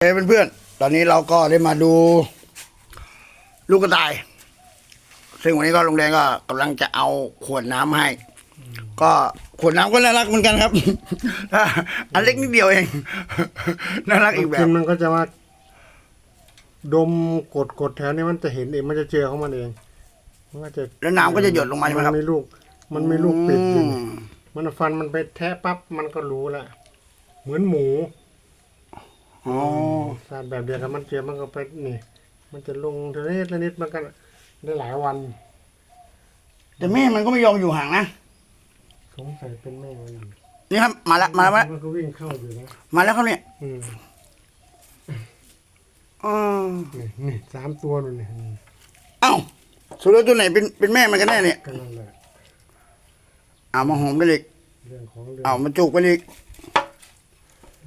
เฮ้ยเพื่อนๆ ตอนนี้เราก็ได้มาดู ลูกกระต่าย ซึ่งวันนี้ก็ลุงแดงก็กำลังจะเอาขวดน้ำให้ ก็ขวดน้ำก็น่ารักเหมือนกันครับ อันเล็กนิดเดียวเอง น่ารักอีกแบกิบนมันก็จะว่าดมกดกดแถวนี้มันจะเห็นเองมันจะเจอของมันเอง มันก็จะแล้วน้ำก็จะหยดลงมาใช่ไหมครับนมีลูก มันมีลูกปิดอยู่อืมมันเอาฟันมันไปแทะปั๊บมันก็รู้ละเหมือนหมู อ๋อสารแบบเดียวกันมันเจอมันก็ไปนี่ มันจะลงทีละนิดละนิดมันก็ได้หลายวัน แต่แม่มันก็ไม่ยอมอยู่ห่างนะ สงสัยเป็นแม่มันอยู่นี่ครับ มาแล้วมาแล้วมาแล้วมันก็วิ่งเข้าอยู่นะมาแล้วครับเนี่ยอืมอ๋อนี่นี่สามตัวนู่นนี่อืมเอ้าสุดแล้วตัวไหนเป็นเป็นแม่มันกันแน่เนี่ยก็นั่นแหละ เอามาหอมกันอีกเรื่องของเรื่องเอามาจุกกันอีก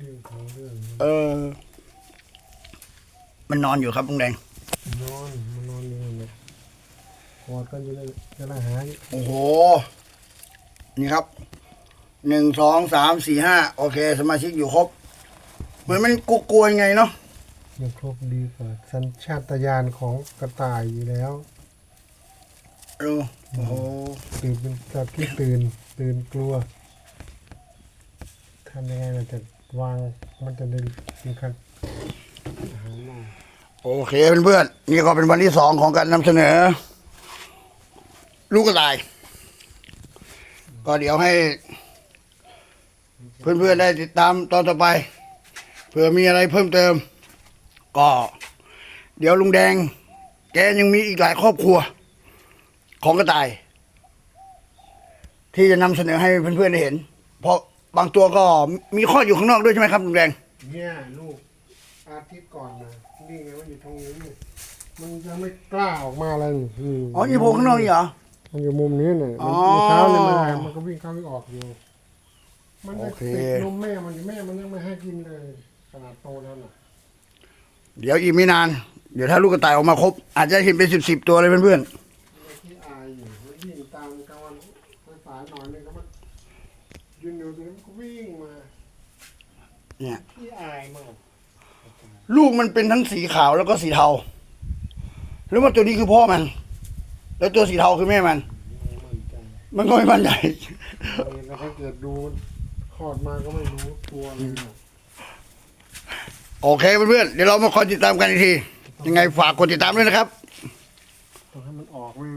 เรื่องของเรื่องเออ มันนอนอยู่ครับลุงแดง นอน มันนอนอยู่นั่นแหละกอดกันอยู่เลยจะละหาอยู่โอ้โห นี่ครับ หนึ่งสองสามสี่ห้าโอเค สมาชิกอยู่ครบ เหมือนมันกลัวๆยังไงเนาะยังครบดีกว่าสัญชาตญาณของกระต่ายอยู่แล้วดูโอ้โหตื่นเป็นสัตว์ที่ตื่น ตื่นกลัวทำยังไงเราจะ วางมันจะด้มีการอาหารมาโอเคเพื่อนๆนี่ก็เป็นวันที่สองของการนำเสนอ ลูกกระต่าย ก็เดี๋ยวให้ เพื่อนๆได้ติดตามตอนต่อไปเผื่อมีอะไรเพิ่มเติม ก็ เดี๋ยวลุงแดง แกยังมีอีกหลายครอบครัว ของกระต่าย ที่จะนำเสนอให้เพื่อนๆได้เห็น เพราะ บางตัวก็มีข้อดอยู่ข้างนอกด้วยใช่ไหมครับลุงแดงเนี่ยลูกอาทิตย์ก่อนนะนี่ไงมันอยู่ตรงนี้นี่มันยังไม่กล้าออกมาเลยนี่อ๋อยี่โพข้างนอกนี่เหรอ มันอยู่มุมนี้เนี่ยอ๋อเมื่อเช้าเนี่ยมันมันก็วิ่งเข้าวิ่งออกอยู่ มันได้โอเค ติดนมแม่มันอยู่แม่มันยังไม่ให้กินเลย ขนาดโตแล้วน่ะเดี๋ยวอีกไม่นาน เดี๋ยวถ้าลูกกระต่ายออกมาครบ อาจจะเห็นเป็นสิบสิบตัวเลยเพื่อนมันที่อายอยู่มันวิ่งตามกลางวันสายๆหน่อยนึงก็มัน ยืนอยู่ตรงนี้มันก็วิ่งมาๆเนี่ยที่อายมากลูกมันเป็นทั้งสีขาวแล้วก็สีเทาหรือว่าตัวนี้คือพ่อมัน แล้วตัวสีเทาคือแม่มัน ไม่มั่นใจมันก็ไม่มั่นใจแล้วถ้าเกิดดูคลอดมาก็ไม่รู้ตัวเลยนะ โอเคเพื่อนๆ เดี๋ยวเรามาคอยติดตามกันอีกที ยังไงฝากกดติดตามด้วยนะครับ ต้องให้มันออกมัน